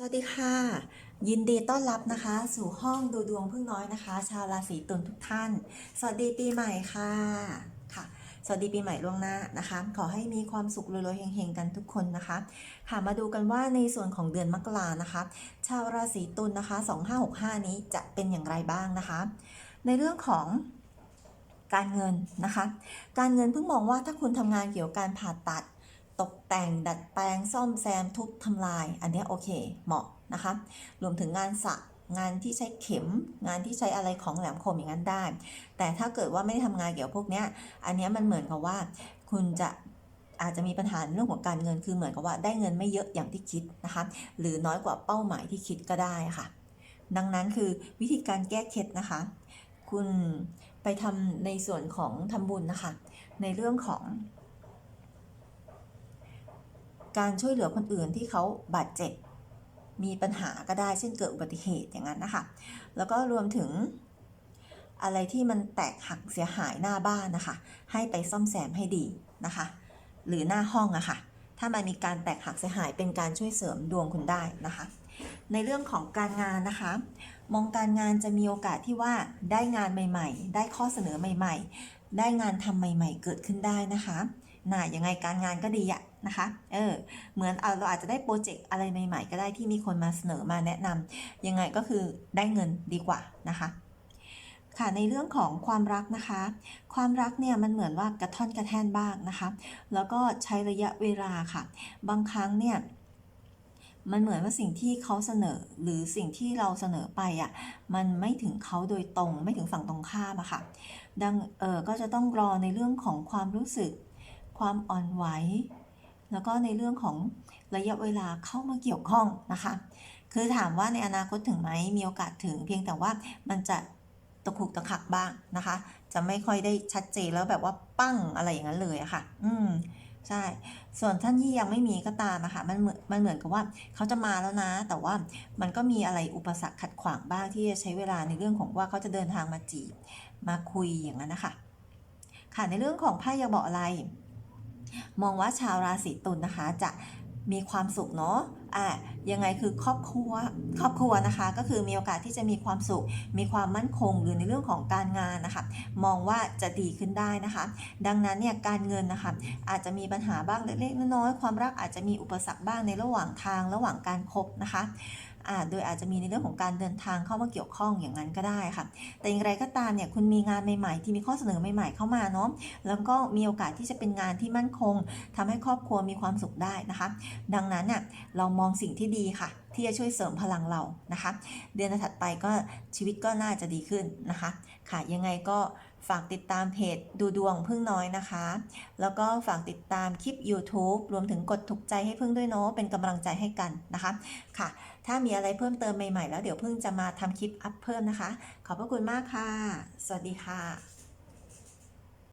สวัสดีค่ะ ยินดีต้อนรับนะคะ สู่ห้องดูดวงพึ่งน้อยนะคะ ชาวราศีตุลทุกท่าน สวัสดีปีใหม่ค่ะค่ะ สวัสดีปีใหม่ล่วงหน้านะคะ ขอให้มีความสุขรวยๆเฮงๆกันทุกคนนะคะค่ะมาดูกันว่าในส่วนของเดือนมกรานะคะ ชาวราศีตุลนะคะ 2565 นี้จะเป็นอย่างไรบ้างนะคะ ในเรื่องของการเงินนะคะ การเงินเพิ่งมองว่าถ้าคุณทำงานเกี่ยวกับการผ่าตัด ตกแต่งดัดแปลงซ่อมแซมทุบทำลาย อันนี้โอเคเหมาะนะคะ รวมถึงงานสักงานที่ใช้เข็มงานที่ใช้อะไรของแหลมคมอย่างนั้นได้ แต่ถ้าเกิดว่าไม่ได้ทำงานเกี่ยวกับพวกนี้อันนี้มันเหมือนกับว่า คุณจะอาจจะมีปัญหาเรื่องของการเงินคือเหมือนกับว่าได้เงินไม่เยอะอย่างที่คิดนะคะ หรือน้อยกว่าเป้าหมายที่คิดก็ได้ค่ะ ดังนั้นคือวิธีการแก้เคล็ดนะคะ คุณไปทำในส่วนของทำบุญนะคะ ในเรื่องของ การช่วยเหลือคนอื่นที่เขาบาดเจ็บ มีปัญหาก็ได้เช่นเกิดอุบัติเหตุอย่างนั้นนะคะ แล้วก็รวมถึงอะไรที่มันแตกหักเสียหายหน้าบ้านนะคะ ให้ไปซ่อมแซมให้ดีนะคะ หรือหน้าห้องอะคะ่ะ ถ้ามันมีการแตกหักเสียหายเป็นการช่วยเสริมดวงคุณได้นะคะ ในเรื่องของการงานนะคะ มองการงานจะมีโอกาสที่ว่าได้งานใหม่ ๆ ได้ข้อเสนอใหม่ ๆ ได้งานทำใหม่ ๆ เกิดขึ้นได้นะคะน่ะยังไงการงานก็ดีอะ นะคะ เออ เหมือนเอเราอาจจะได้โปรเจกต์อะไรใหม่ ๆ ก็ได้ที่มีคนมาเสนอมาแนะนำยังไงก็คือได้เงินดีกว่านะคะค่ะในเรื่องของความรักนะคะ ความรักเนี่ยมันเหมือนว่ากระท่อนกระแท่นบ้างนะคะ แล้วก็ใช้ระยะเวลาค่ะ บางครั้งเนี่ยมันเหมือนว่าสิ่งที่เขาเสนอหรือสิ่งที่เราเสนอไปอะมันไม่ถึงเขาโดยตรงไม่ถึงฝั่งตรงข้ามอะค่ะ ดังเออก็จะต้องรอในเรื่องของความรู้สึก ความอ่อนไหว แล้วก็ในเรื่องของระยะเวลาเข้ามาเกี่ยวข้องนะคะ คือถามว่าในอนาคตถึงไหมมีโอกาสถึง เพียงแต่ว่ามันจะตะขุกตะขักบ้างนะคะ จะไม่ค่อยได้ชัดเจนแล้วแบบว่าปั้งอะไรอย่างนั้นเลยอะค่ะ อืมใช่ ส่วนท่านที่ยังไม่มีก็ตามนะคะมันเหมือนมันเหมือนกับว่าเขาจะมาแล้วนะ แต่ว่ามันก็มีอะไรอุปสรรคขัดขวางบ้างที่จะใช้เวลาในเรื่องของว่าเขาจะเดินทางมาจีบมาคุยอย่างนั้นนะคะ ค่ะในเรื่องของไพ่อยากบอกอะไร มองว่าชาวราศีตุลนะคะจะมีความสุขเนาะ อะยังไงคือครอบครัวครอบครัวนะคะ ก็คือมีโอกาสที่จะมีความสุข มีความมั่นคงหรือในเรื่องของการงานนะคะมองว่าจะดีขึ้นได้นะคะ ดังนั้นเนี่ยการเงินนะคะอาจจะมีปัญหาบ้างเล็กๆน้อยๆความรักอาจจะมีอุปสรรคบ้างในระหว่างทางระหว่างการคบนะคะโดยอาจจะมีในเรื่องของการเดินทางเข้ามาเกี่ยวข้องอย่างนั้นก็ได้ค่ะ แต่อย่างไรก็ตามเนี่ยคุณมีงานใหม่ๆ ที่มีข้อเสนอใหม่ๆเข้ามาเนาะ แล้วก็มีโอกาสที่จะเป็นงานที่มั่นคงทำให้ครอบครัวมีความสุขได้นะคะ ดังนั้นเนี่ยเรามองสิ่งที่ดีค่ะ ที่จะช่วยเสริมพลังเรานะคะ เดือนถัดไปก็ชีวิตก็น่าจะดีขึ้นนะคะ ค่ะยังไงก็ฝากติดตามเพจดูดวงพึ่งน้อยนะคะ แล้วก็ฝากติดตามคลิป YouTube รวมถึงกดถูกใจให้พึ่งด้วยเนาะเป็นกำลังใจให้กันนะคะค่ะ ถ้ามีอะไรเพิ่มเติมใหม่ๆ แล้วเดี๋ยวพึ่งจะมาทำคลิปอัพเพิ่มนะคะ ขอบพระคุณมากค่ะ สวัสดีค่ะ